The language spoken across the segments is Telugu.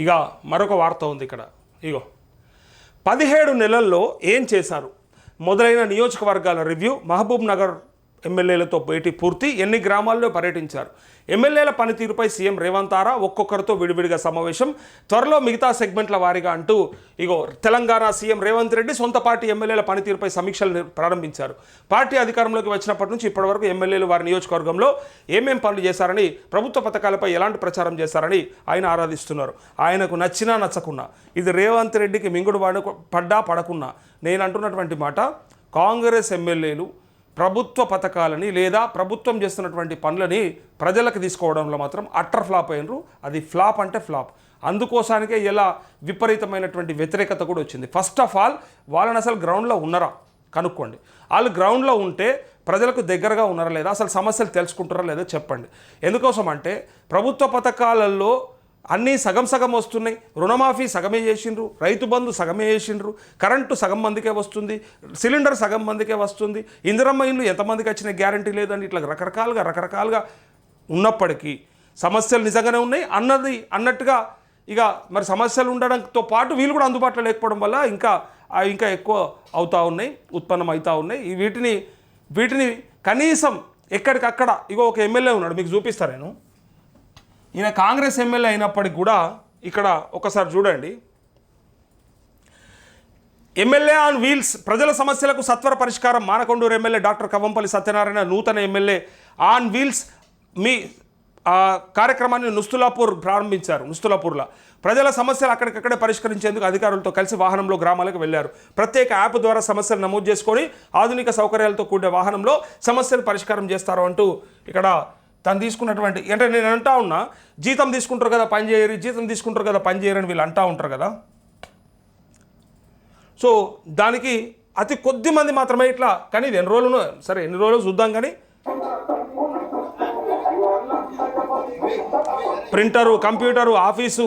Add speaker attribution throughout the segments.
Speaker 1: ఇక మరొక వార్త ఉంది ఇక్కడ. ఇగో. పదిహేడు నెలల్లో ఏం చేశారు? మొదలైన నియోజకవర్గాల రివ్యూ మహబూబ్ నగర్ ఎమ్మెల్యేలతో భేటీ పూర్తి ఎన్ని గ్రామాల్లో పర్యటించారు? ఎమ్మెల్యేల పనితీరుపై సీఎం రేవంత్ ఆరా ఒక్కొక్కరితో విడివిడిగా సమావేశం. త్వరలో మిగతా సెగ్మెంట్ల వారీగా అంటూ ఇగో తెలంగాణ సీఎం రేవంత్ రెడ్డి సొంత పార్టీ ఎమ్మెల్యేల పనితీరుపై సమీక్షలు ప్రారంభించారు. పార్టీ అధికారంలోకి వచ్చినప్పటి నుంచి ఇప్పటివరకు ఎమ్మెల్యేలు వారి నియోజకవర్గంలో ఏమేం పనులు చేశారని ప్రభుత్వ పథకాలపై ఎలాంటి ప్రచారం చేశారని ఆయన ఆరాధిస్తున్నారు. ఆయనకు నచ్చినా నచ్చకున్నా. ఇది రేవంత్ రెడ్డికి మింగుడు పడ పడ్డా పడకున్నా. నేను అంటున్నటువంటి మాట కాంగ్రెస్ ఎమ్మెల్యేలు ప్రభుత్వ పథకాలని లేదా ప్రభుత్వం చేస్తున్నటువంటి పనులని ప్రజలకు తీసుకోవడంలో మాత్రం అట్టర్ ఫ్లాప్ అయినరు. అది ఫ్లాప్ అంటే ఫ్లాప్. అందుకోసానికే ఇలా విపరీతమైనటువంటి వ్యతిరేకత కూడా వచ్చింది. ఫస్ట్ ఆఫ్ ఆల్ వాళ్ళని అసలు గ్రౌండ్లో ఉన్నారా? కనుక్కోండి. వాళ్ళు గ్రౌండ్లో ఉంటే ప్రజలకు దగ్గరగా ఉన్నారా లేదా అసలు సమస్యలు తెలుసుకుంటారా లేదా చెప్పండి. ఎందుకోసం అంటే ప్రభుత్వ పథకాలలో అన్నీ సగం సగం వస్తున్నాయి. రుణమాఫీ సగమే చేసిండ్రు. రైతు బంధు సగమే చేసిండ్రు. కరెంటు సగం మందికే వస్తుంది. సిలిండర్ సగం మందికే వస్తుంది. ఇందిరమ్మ ఇల్లు ఎంతమందికి వచ్చిన గ్యారంటీ లేదని ఇట్లా రకరకాలుగా రకరకాలుగా ఉన్నప్పటికీ సమస్యలు నిజంగానే ఉన్నాయి. అన్నది అన్నట్టుగా ఇక మరి సమస్యలు ఉండడంతో పాటు వీళ్ళు కూడా అందుబాటులో లేకపోవడం వల్ల ఇంకా అవి ఇంకా ఎక్కువ అవుతూ ఉన్నాయి ఉత్పన్నం అవుతూ ఉన్నాయి. వీటిని వీటిని కనీసం ఎక్కడికక్కడ ఇగో ఒక ఎమ్మెల్యే ఉన్నాడు మీకు చూపిస్తాను నేను. ఈయన కాంగ్రెస్ ఎమ్మెల్యే అయినప్పటికి కూడా ఇక్కడ ఒకసారి చూడండి. ఎమ్మెల్యే ఆన్ వీల్స్ ప్రజల సమస్యలకు సత్వర పరిష్కారం మానకొండూరు ఎమ్మెల్యే డాక్టర్ కవంపల్లి సత్యనారాయణ నూతన ఎమ్మెల్యే ఆన్ వీల్స్ మీ ఆ కార్యక్రమాన్ని నుస్తులాపూర్ ప్రారంభించారు నుస్తులాపూర్లో. ప్రజల సమస్యలు అక్కడికక్కడే పరిష్కరించేందుకు అధికారులతో కలిసి వాహనంలో గ్రామాలకు వెళ్ళారు ప్రత్యేక యాప్ ద్వారా సమస్యలు నమోదు చేసుకొని ఆధునిక సౌకర్యాలతో కూడిన వాహనంలో సమస్యలు పరిష్కారం చేస్తారు అంటూ ఇక్కడ తను తీసుకున్నటువంటి అంటే నేను అంటా ఉన్నా జీతం తీసుకుంటారు కదా పని చేయరు జీతం తీసుకుంటారు కదా పని చేయరని వీళ్ళు అంటా ఉంటారు కదా. సో దానికి అతి కొద్ది మంది మాత్రమే ఇట్లా కానీ ఇది ఎన్ని రోజులు సరే ఎన్ని రోజులు చూద్దాం కానీ ప్రింటరు కంప్యూటరు ఆఫీసు.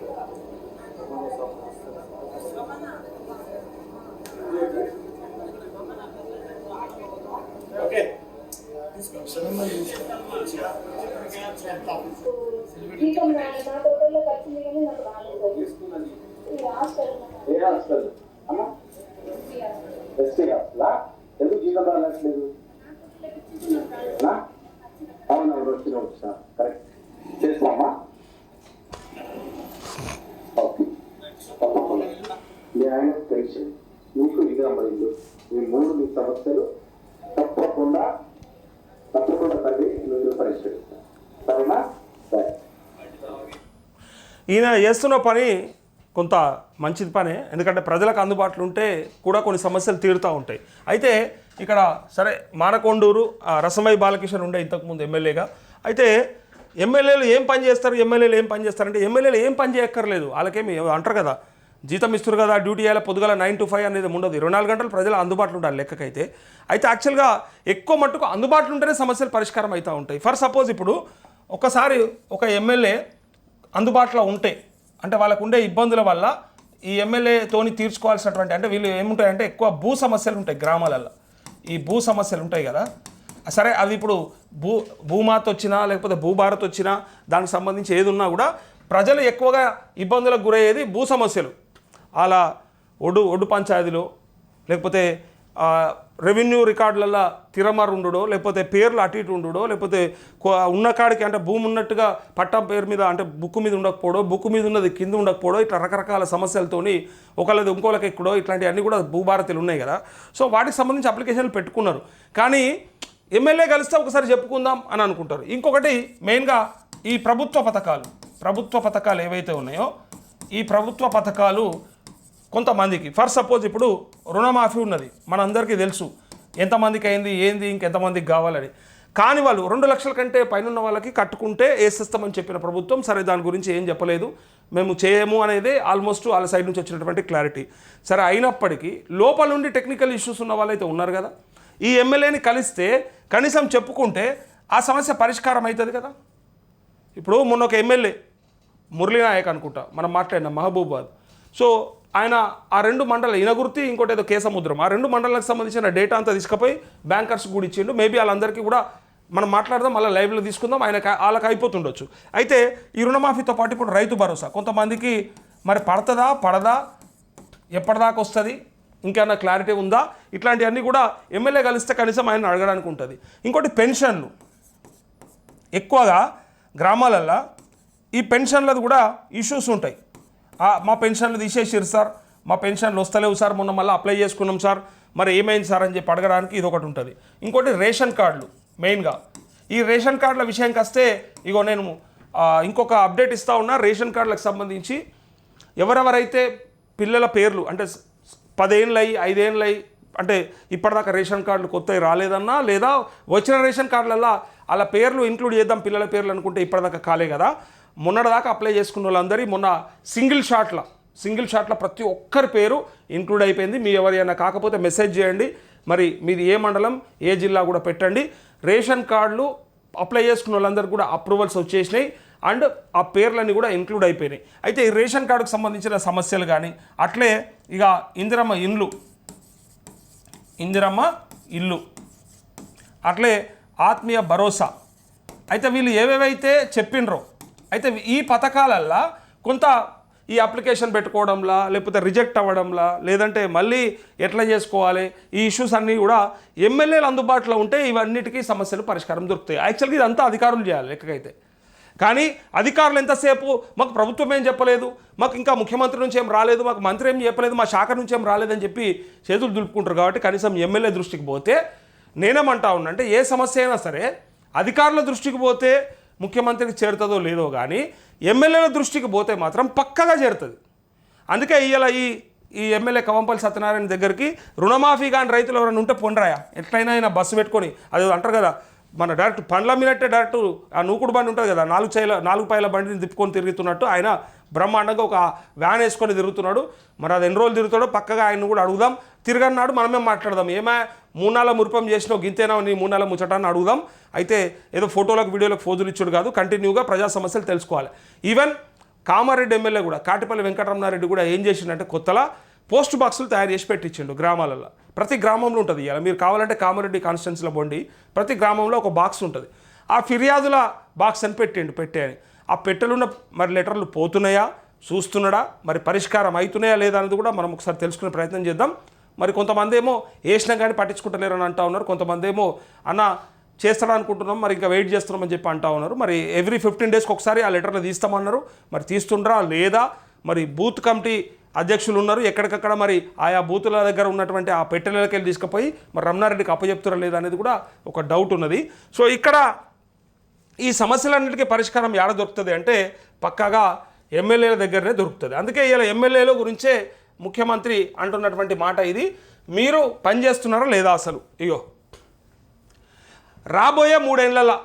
Speaker 2: వేస్తారు జీతం రాలేదు. ఈ హాస్టల్
Speaker 3: ఏ హాస్టల్ అమ్మా ఎస్టీ హాస్టలా ఎందుకు జీతం రానట్లేదు నా? అవును అవును వచ్చిన వచ్చిన కరెక్ట్ చేస్తామా ఓకే తప్పకుండా మీ ఆయన మీకు విగ్రహమైంది. ఈ మూడు మీ సమస్యలు తప్పకుండా తప్పకుండా తల్లి మీరు పరిష్కరిస్తారు సరేనా? సరే.
Speaker 1: ఈయన చేస్తున్న పని కొంత మంచిది పనే. ఎందుకంటే ప్రజలకు అందుబాటులో ఉంటే కూడా కొన్ని సమస్యలు తీరుతూ ఉంటాయి. అయితే ఇక్కడ సరే మానకొండూరు ఆ, రసమయ్య బాలకిషన్ ఉండే ఇంతకుముందు ఎమ్మెల్యేగా. అయితే ఎమ్మెల్యేలు ఏం పని చేస్తారు? ఎమ్మెల్యేలు ఏం పని చేస్తారంటే ఎమ్మెల్యేలు ఏం పని చేయక్కర్లేదు. వాళ్ళకేమి అంటారు కదా జీతం ఇస్తారు కదా డ్యూటీ చేయాలి పొద్దుగల నైన్ టు ఫైవ్ అనేది ఉండదు. ఇరవై నాలుగు గంటలు ప్రజలు అందుబాటులో ఉండాలి లెక్కకైతే. అయితే యాక్చువల్గా ఎక్కువ మట్టుకు అందుబాటులో ఉంటేనే సమస్యలు పరిష్కారం అవుతూ ఉంటాయి. ఫర్ సపోజ్ ఇప్పుడు ఒకసారి ఒక ఎమ్మెల్యే అందుబాటులో ఉంటే అంటే వాళ్ళకు ఉండే ఇబ్బందుల వల్ల ఈ ఎమ్మెల్యేతోని తీర్చుకోవాల్సినటువంటి అంటే వీళ్ళు ఏముంటాయంటే ఎక్కువ భూ సమస్యలు ఉంటాయి గ్రామాలలో ఈ భూ సమస్యలు ఉంటాయి కదా. సరే అది ఇప్పుడు భూ భూమాత వచ్చినా లేకపోతే భూభారత్ వచ్చినా దానికి సంబంధించి ఏది ఉన్నా కూడా ప్రజలు ఎక్కువగా ఇబ్బందులకు గురయ్యేది భూ సమస్యలు. అలా ఒడు ఒడు పంచాయతీలో లేకపోతే రెవెన్యూ రికార్డులలో తిరమరు ఉండడో లేకపోతే పేర్లు అటు ఇటు ఉండడో లేకపోతే కొ- ఉన్న కాడికి అంటే భూమి ఉన్నట్టుగా పట్టం పేరు మీద అంటే బుక్ మీద ఉండకపోవడో బుక్ మీద ఉన్నది కింద ఉండకపోవడో ఇట్లా రకరకాల సమస్యలతోని ఒకళ్ళది ఇంకోళ్ళకి ఎక్కడో ఇట్లాంటివన్నీ కూడా భూభారతీలు ఉన్నాయి కదా. సో వాటికి సంబంధించి అప్లికేషన్లు పెట్టుకున్నారు. కానీ ఎమ్మెల్యే కలిస్తే ఒకసారి చెప్పుకుందాం అని అనుకుంటారు. ఇంకొకటి మెయిన్గా ఈ ప్రభుత్వ పథకాలు ప్రభుత్వ పథకాలు ఏవైతే ఉన్నాయో ఈ ప్రభుత్వ పథకాలు కొంతమందికి. ఫర్ సపోజ్ ఇప్పుడు రుణమాఫీ ఉన్నది. మనందరికీ తెలుసు. ఎంతమందికి అయింది ఏంది ఇంకెంతమందికి కావాలని. కానీ వాళ్ళు రెండు లక్షల కంటే పైన ఉన్న వాళ్ళకి కట్టుకుంటే వేసేస్తామని చెప్పిన ప్రభుత్వం సరే దాని గురించి ఏం చెప్పలేదు. మేము చేయము అనేది ఆల్మోస్ట్ వాళ్ళ సైడ్ నుంచి వచ్చినటువంటి క్లారిటీ సరే అయినప్పటికీ లోపల నుండి టెక్నికల్ ఇష్యూస్ ఉన్న వాళ్ళైతే ఉన్నారు కదా. ఈ ఎమ్మెల్యేని కలిస్తే కనీసం చెప్పుకుంటే ఆ సమస్య పరిష్కారం అవుతుంది కదా. ఇప్పుడు మొన్న ఒక ఎమ్మెల్యే మురళీనాయక్ అనుకుంటా. మనం మాట్లాడినాం మహబూబాద్. సో ఆయన ఆ రెండు మండల ఇనగుర్తి ఇంకోటి ఏదో కేసముద్రం. ఆ రెండు మండలాలకు సంబంధించిన డేటా అంతా తీసుకుపోయి బ్యాంకర్స్ కూడా ఇచ్చిండు. మేబీ వాళ్ళందరికీ కూడా మనం మాట్లాడదాం మళ్ళీ లైవ్లో తీసుకుందాం ఆయన వాళ్ళకి అయిపోతుండొచ్చు. అయితే ఈ రుణమాఫీతో పాటు ఇప్పుడు రైతు భరోసా. కొంతమందికి మరి పడుతుందా పడదా? ఎప్పటిదాకా వస్తుంది? ఇంకేమైనా క్లారిటీ ఉందా? ఇట్లాంటివన్నీ కూడా ఎమ్మెల్యే కలిస్తే కనీసం ఆయన అడగడానికి ఉంటుంది. ఇంకోటి పెన్షన్లు. ఎక్కువగా గ్రామాలల్లో ఈ పెన్షన్లది కూడా ఇష్యూస్ ఉంటాయి. మా పెన్షన్లు తీసేసారు సార్. మా పెన్షన్లు వస్తలేవు సార్. మొన్న మళ్ళీ అప్లై చేసుకున్నాం సార్. మరి ఏమైంది సార్ అని చెప్పి అడగడానికి ఇది ఒకటి ఉంటుంది. ఇంకోటి రేషన్ కార్డులు మెయిన్గా ఈ రేషన్ కార్డుల విషయానికి వస్తే ఇగో నేను ఇంకొక అప్డేట్ ఇస్తా ఉన్నా. రేషన్ కార్డులకు సంబంధించి ఎవరెవరైతే పిల్లల పేర్లు అంటే పదేళ్ళయి ఐదేళ్ళయి అంటే ఇప్పటిదాకా రేషన్ కార్డులు కొత్తవి రాలేదన్నా లేదా వచ్చిన రేషన్ కార్డులలో వాళ్ళ పేర్లు ఇంక్లూడ్ చేద్దాం పిల్లల పేర్లు అనుకుంటే ఇప్పటిదాకా కాలే కదా. మొన్నటిదాకా అప్లై చేసుకున్న వాళ్ళందరి మొన్న సింగిల్ షాట్ల సింగిల్ షాట్ల ప్రతి ఒక్కరి పేరు ఇంక్లూడ్ అయిపోయింది. మీ ఎవరైనా కాకపోతే మెసేజ్ చేయండి. మరి మీది ఏ మండలం ఏ జిల్లా కూడా పెట్టండి. రేషన్ కార్డులు అప్లై చేసుకున్న వాళ్ళందరికీ కూడా అప్రూవల్స్ వచ్చేసినాయి. అండ్ ఆ పేర్లన్నీ కూడా ఇంక్లూడ్ అయిపోయినాయి. అయితే ఈ రేషన్ కార్డుకు సంబంధించిన సమస్యలు కానీ అట్లే ఇక ఇందిరమ్మ ఇండ్లు ఇందిరమ్మ ఇల్లు అట్లే ఆత్మీయ భరోసా. అయితే వీళ్ళు ఏవేవైతే చెప్పినరో అయితే ఈ పథకాలల్లో కొంత ఈ అప్లికేషన్ పెట్టుకోవడంలా లేకపోతే రిజెక్ట్ అవ్వడంలా లేదంటే మళ్ళీ ఎట్లా చేసుకోవాలి? ఈ ఇష్యూస్ అన్నీ కూడా ఎమ్మెల్యేలు అందుబాటులో ఉంటే ఇవన్నిటికీ సమస్యలు పరిష్కారం దొరుకుతాయి. యాక్చువల్గా ఇదంతా అధికారులు చేయాలి లెక్కకైతే. కానీ అధికారులు ఎంతసేపు? మాకు ప్రభుత్వం ఏం చెప్పలేదు. మాకు ఇంకా ముఖ్యమంత్రి నుంచి ఏం రాలేదు. మాకు మంత్రి ఏం చెప్పలేదు. మా శాఖ నుంచి ఏం రాలేదని చెప్పి చేతులు దులుపుకుంటారు కాబట్టి కనీసం ఎమ్మెల్యే దృష్టికి పోతే నేనేమంటా ఉన్నా అంటే ఏ సమస్య అయినా సరే అధికారుల దృష్టికి పోతే ముఖ్యమంత్రికి చేరుతుందో లేదో కానీ ఎమ్మెల్యేల దృష్టికి పోతే మాత్రం పక్కగా చేరుతుంది. అందుకే ఇవాళ ఈ ఈ ఎమ్మెల్యే కవంపల్లి సత్యనారాయణ దగ్గరికి రుణమాఫీ కానీ రైతులు ఎవరైనా ఉంటే పొండరాయా? ఎట్లయినా ఆయన బస్సు పెట్టుకొని అది అంటారు కదా మన డైరెక్ట్ పండ్ల మీనట్టే డైరెక్ట్ ఆ నూకుడు బండి ఉంటుంది కదా నాలుగు చైల నాలుగు పైల బండిని తిప్పుకొని తిరుగుతున్నట్టు ఆయన బ్రహ్మాండంగా ఒక వ్యాన్ వేసుకొని తిరుగుతున్నాడు. మరి అది ఎన్ని రోజులు తిరుగుతాడో పక్కగా ఆయన కూడా అడుగుదాం. తిరగన్నాడు మనమే మాట్లాడదాం. ఏమా మూనాల మురిపం చేసినావు గింతేనా నీ మూనాల ముచ్చటాన్ని అడుగుదాం. అయితే ఏదో ఫోటోలకు వీడియోలకు ఫోజులు ఇచ్చుడు కాదు కంటిన్యూగా ప్రజా సమస్యలు తెలుసుకోవాలి. ఈవెన్ కామారెడ్డి ఎమ్మెల్యే కూడా కాటిపల్లి వెంకటరమణారెడ్డి కూడా ఏం చేసిండంటే కొత్తలా పోస్ట్ బాక్సులు తయారు చేసి పెట్టించిండు గ్రామాలలో ప్రతి గ్రామంలో ఉంటుంది ఇలా మీరు కావాలంటే కామారెడ్డి కాన్స్టిట్యున్సీలో పోండి. ప్రతి గ్రామంలో ఒక బాక్స్ ఉంటుంది. ఆ ఫిర్యాదుల బాక్స్ అని పెట్టిండు పెట్టే ఆ పెట్టెలున్న మరి లెటర్లు పోతున్నాయా? చూస్తున్నాడా? మరి పరిష్కారం అవుతున్నాయా లేదా అనేది కూడా మనం ఒకసారి తెలుసుకునే ప్రయత్నం చేద్దాం. మరి కొంతమంది ఏమో వేసినా కానీ పట్టించుకుంటలేరు అని అంటా ఉన్నారు. కొంతమంది ఏమో అన్న చేస్తాడు అనుకుంటున్నాం మరి ఇంకా వెయిట్ చేస్తున్నామని చెప్పి అంటా ఉన్నారు. మరి ఎవ్రీ ఫిఫ్టీన్ డేస్కి ఒకసారి ఆ లెటర్లు తీస్తామన్నారు. మరి తీస్తుండ్రా లేదా? మరి బూత్ కమిటీ అధ్యక్షులు ఉన్నారు. ఎక్కడికక్కడ మరి ఆయా బూతుల దగ్గర ఉన్నటువంటి ఆ పెట్టెలకి వెళ్ళి తీసుకుపోయి మరి రమణారెడ్డికి అప్పచెప్తారా లేదా అనేది కూడా ఒక డౌట్ ఉన్నది. సో ఇక్కడ ఈ సమస్యలన్నిటికీ పరిష్కారం ఎక్కడ దొరుకుతుంది అంటే పక్కాగా ఎమ్మెల్యేల దగ్గరనే దొరుకుతుంది. అందుకే ఇలా ఎమ్మెల్యేల గురించే ముఖ్యమంత్రి అంటున్నటువంటి మాట ఇది. మీరు పనిచేస్తున్నారా లేదా అసలు? ఇగో. రాబోయే మూడేళ్ళ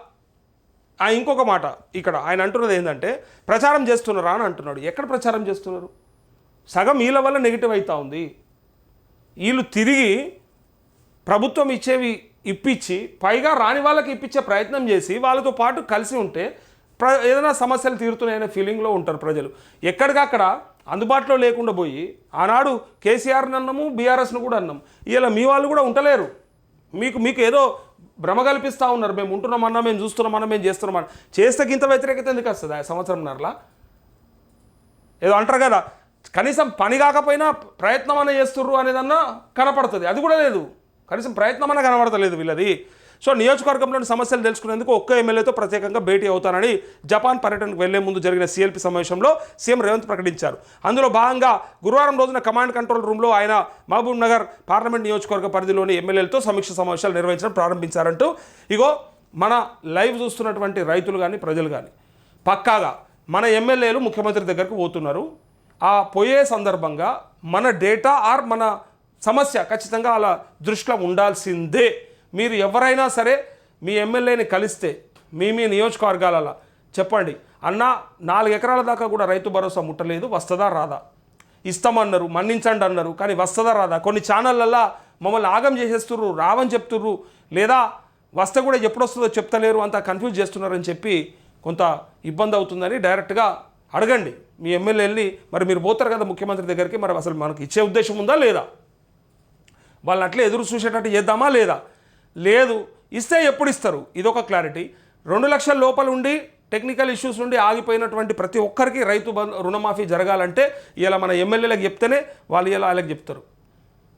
Speaker 1: ఆ ఇంకొక మాట ఇక్కడ. ఆయన అంటున్నది ఏంటంటే ప్రచారం చేస్తున్నారా? అని అంటున్నాడు. ఎక్కడ ప్రచారం చేస్తున్నారు? సగం వీళ్ళ వల్ల నెగిటివ్ అవుతా ఉంది. వీళ్ళు తిరిగి ప్రభుత్వం ఇచ్చేవి ఇప్పించి పైగా రాని వాళ్ళకి ఇప్పించే ప్రయత్నం చేసి వాళ్ళతో పాటు కలిసి ఉంటే ప్ర ఏదైనా సమస్యలు తీరుతున్నాయనే ఫీలింగ్లో ఉంటారు ప్రజలు. ఎక్కడికక్కడ అందుబాటులో లేకుండా పోయి ఆనాడు కేసీఆర్ని అన్నాము బీఆర్ఎస్ను కూడా అన్నాం. ఇలా మీ వాళ్ళు కూడా ఉండలేరు మీకు మీకు ఏదో భ్రమ కల్పిస్తూ ఉన్నారు. మేము ఉంటున్నామన్నా మేము చూస్తున్నామన్నా మేము చేస్తున్నామన్నా చేస్తే ఇంత వ్యతిరేకత ఎందుకు వస్తుంది? ఆ సంవత్సరంన్నరలా? ఏదో అంటారు కదా కనీసం పని కాకపోయినా ప్రయత్నం అనే చేస్తుర్రు అనేదన్నా కనపడుతుంది. అది కూడా లేదు. కనీసం ప్రయత్నం అన్న కనబడతలేదు వీళ్ళది. సో నియోజకవర్గంలోని సమస్యలు తెలుసుకునేందుకు ఒక్క ఎమ్మెల్యేతో ప్రత్యేకంగా భేటీ అవుతానని జపాన్ పర్యటనకు వెళ్ళే ముందు జరిగిన సీఎల్పీ సమావేశంలో సీఎం రేవంత్ ప్రకటించారు. అందులో భాగంగా గురువారం రోజున కమాండ్ కంట్రోల్ రూమ్లో ఆయన మహబూబ్ నగర్ పార్లమెంట్ నియోజకవర్గ పరిధిలోని ఎమ్మెల్యేలతో సమీక్ష సమావేశాలు నిర్వహించడం ప్రారంభించారంటూ ఇగో మన లైవ్ చూస్తున్నటువంటి రైతులు కానీ ప్రజలు కానీ పక్కాగా మన ఎమ్మెల్యేలు ముఖ్యమంత్రి దగ్గరకు పోతున్నారు. ఆ పోయే సందర్భంగా మన డేటా ఆర్ మన సమస్య ఖచ్చితంగా అలా దృష్టిలో ఉండాల్సిందే. మీరు ఎవరైనా సరే మీ ఎమ్మెల్యేని కలిస్తే మీ మీ నియోజకవర్గాలలో చెప్పండి. అన్న నాలుగు ఎకరాల దాకా కూడా రైతు భరోసా ముట్టలేదు వస్తుందా రాదా? ఇస్తామన్నారు మన్నించండి అన్నారు కానీ వస్తుందా రాదా? కొన్ని ఛానళ్ళల్లో మమ్మల్ని ఆగం చేసేస్తుర్రు రావని చెప్తుర్రు లేదా వస్తే కూడా ఎప్పుడు వస్తుందో చెప్తలేరు అంత కన్ఫ్యూజ్ చేస్తున్నారని చెప్పి కొంత ఇబ్బంది అవుతుందని డైరెక్ట్గా అడగండి. మీ ఎమ్మెల్యేని మరి మీరు పోతారు కదా ముఖ్యమంత్రి దగ్గరికి మరి అసలు మనకు ఇచ్చే ఉద్దేశం ఉందా లేదా? వాళ్ళని అట్లే ఎదురు చూసేటట్టు చేద్దామా లేదా? లేదు ఇస్తే ఎప్పుడు ఇస్తారు? ఇదొక క్లారిటీ రెండు లక్షల లోపల ఉండి టెక్నికల్ ఇష్యూస్ నుండి ఆగిపోయినటువంటి ప్రతి ఒక్కరికి రైతు బంధు రుణమాఫీ జరగాలంటే ఇలా మన ఎమ్మెల్యేలకు చెప్తేనే వాళ్ళు ఇలా వాళ్ళకి చెప్తారు.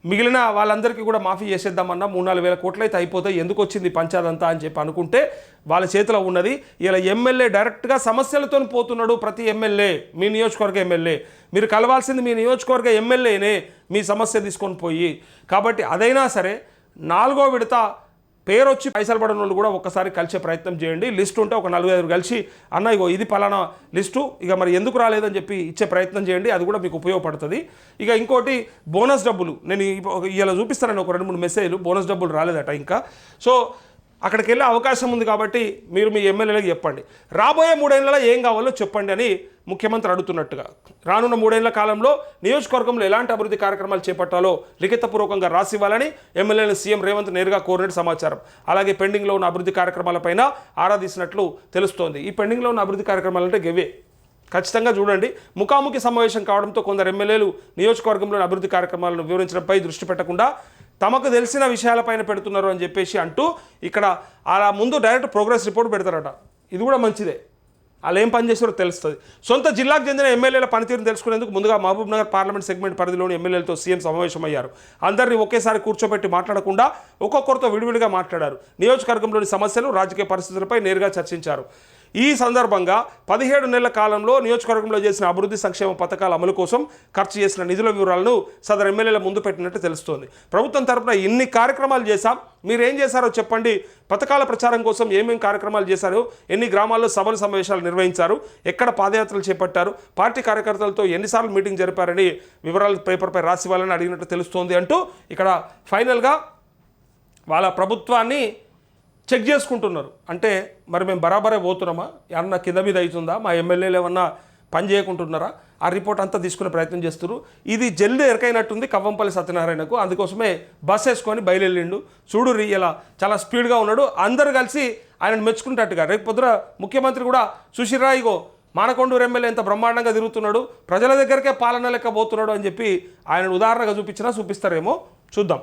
Speaker 1: మిగిలిన వాళ్ళందరికీ కూడా మాఫీ చేసేద్దామన్నా మూడు నాలుగు వేల కోట్లు అయితే అయిపోతాయి ఎందుకు వచ్చింది పంచాదంతా అని చెప్పి అనుకుంటే వాళ్ళ చేతిలో ఉన్నది ఇలా ఎమ్మెల్యే డైరెక్ట్గా సమస్యలతో పోతున్నాడు ప్రతి ఎమ్మెల్యే మీ నియోజకవర్గ ఎమ్మెల్యే. మీరు కలవాల్సింది మీ నియోజకవర్గ ఎమ్మెల్యేనే మీ సమస్య తీసుకొని పోయి. కాబట్టి అదైనా సరే నాలుగో విడత పేరు వచ్చి పైసలు పడిన వాళ్ళు కూడా ఒక్కసారి కలిసే ప్రయత్నం చేయండి. లిస్ట్ ఉంటే ఒక నలుగురు ఐదు కలిసి అన్న ఇగో ఇది పలానా లిస్టు ఇక మరి ఎందుకు రాలేదని చెప్పి ఇచ్చే ప్రయత్నం చేయండి. అది కూడా మీకు ఉపయోగపడుతుంది. ఇక ఇంకోటి బోనస్ డబ్బులు. నేను ఇలా చూపిస్తానని ఒక రెండు మూడు మెసేజ్లు బోనస్ డబ్బులు రాలేదట ఇంకా. సో అక్కడికి వెళ్ళే అవకాశం ఉంది కాబట్టి మీరు మీ ఎమ్మెల్యేలకు చెప్పండి. రాబోయే మూడేళ్ళలో ఏం కావాలో చెప్పండి అని ముఖ్యమంత్రి అడుగుతున్నట్టుగా. రానున్న మూడేళ్ళ కాలంలో నియోజకవర్గంలో ఎలాంటి అభివృద్ధి కార్యక్రమాలు చేపట్టాలో లిఖితపూర్వకంగా రాసివ్వాలని ఎమ్మెల్యేలు సీఎం రేవంత్ నేరుగా కోరినట్టు సమాచారం. అలాగే పెండింగ్లో ఉన్న అభివృద్ధి కార్యక్రమాలపైన ఆరాధిస్తున్నట్లు తెలుస్తోంది. ఈ పెండింగ్లో ఉన్న అభివృద్ధి కార్యక్రమాలు అంటే గవే ఖచ్చితంగా చూడండి. ముఖాముఖి సమావేశం కావడంతో కొందరు ఎమ్మెల్యేలు నియోజకవర్గంలోని అభివృద్ధి కార్యక్రమాలను వివరించడంపై దృష్టి పెట్టకుండా తమకు తెలిసిన విషయాలపైన పెడుతున్నారు అని చెప్పేసి అంటూ ఇక్కడ అలా ముందు డైరెక్ట్ ప్రోగ్రెస్ రిపోర్ట్ పెడతారట. ఇది కూడా మంచిదే. వాళ్ళు ఏం పని చేస్తారో తెలుస్తుంది. సొంత జిల్లాకు చెందిన ఎమ్మెల్యేల పనితీరును తెలుసుకునేందుకు ముందుగా మహబూబ్ నగర్ పార్లమెంట్ సెగ్మెంట్ పరిధిలోని ఎమ్మెల్యేలతో సీఎం సమావేశమయ్యారు. అందరినీ ఒకేసారి కూర్చోబెట్టి మాట్లాడకుండా ఒక్కొక్కరితో విడివిడిగా మాట్లాడారు. నియోజకవర్గంలోని సమస్యలు రాజకీయ పరిస్థితులపై నేరుగా చర్చించారు. ఈ సందర్భంగా పదిహేడు నెలల కాలంలో నియోజకవర్గంలో చేసిన అభివృద్ధి సంక్షేమ పథకాల అమలు కోసం ఖర్చు చేసిన నిధుల వివరాలను సదరు ఎమ్మెల్యేల ముందు పెట్టినట్టు తెలుస్తోంది. ప్రభుత్వం తరపున ఇన్ని కార్యక్రమాలు చేశాం. మీరేం చేశారో చెప్పండి. పథకాల ప్రచారం కోసం ఏమేమి కార్యక్రమాలు చేశారు? ఎన్ని గ్రామాల్లో సభలు సమావేశాలు నిర్వహించారు? ఎక్కడ పాదయాత్రలు చేపట్టారు? పార్టీ కార్యకర్తలతో ఎన్నిసార్లు మీటింగ్ జరిపారని వివరాలు పేపర్పై రాసివ్వాలని అడిగినట్టు తెలుస్తోంది అంటూ ఇక్కడ ఫైనల్గా వాళ్ళ ప్రభుత్వాన్ని చెక్ చేసుకుంటున్నారు. అంటే మరి మేము బరాబరే పోతున్నామా? ఏమన్నా కింద మీద అవుతుందా? మా ఎమ్మెల్యేలు ఏమన్నా పని చేయకుంటున్నారా? ఆ రిపోర్ట్ అంతా తీసుకునే ప్రయత్నం చేస్తున్నారు. ఇది జల్ది ఎరకైనట్టుంది కవ్వంపల్లి సత్యనారాయణకు. అందుకోసమే బస్ వేసుకొని బయలుదేరిండు. చూడు రీ ఇలా చాలా స్పీడ్గా ఉన్నాడు. అందరు కలిసి ఆయనను మెచ్చుకుంటట్టుగా రేపు పొద్దున ముఖ్యమంత్రి కూడా సుశీరా ఇగో మానకొండూరు ఎమ్మెల్యే ఎంత బ్రహ్మాండంగా తిరుగుతున్నాడు ప్రజల దగ్గరకే పాలన లెక్క పోతున్నాడు అని చెప్పి ఆయన ఉదాహరణగా చూపించినా చూపిస్తారేమో చూద్దాం.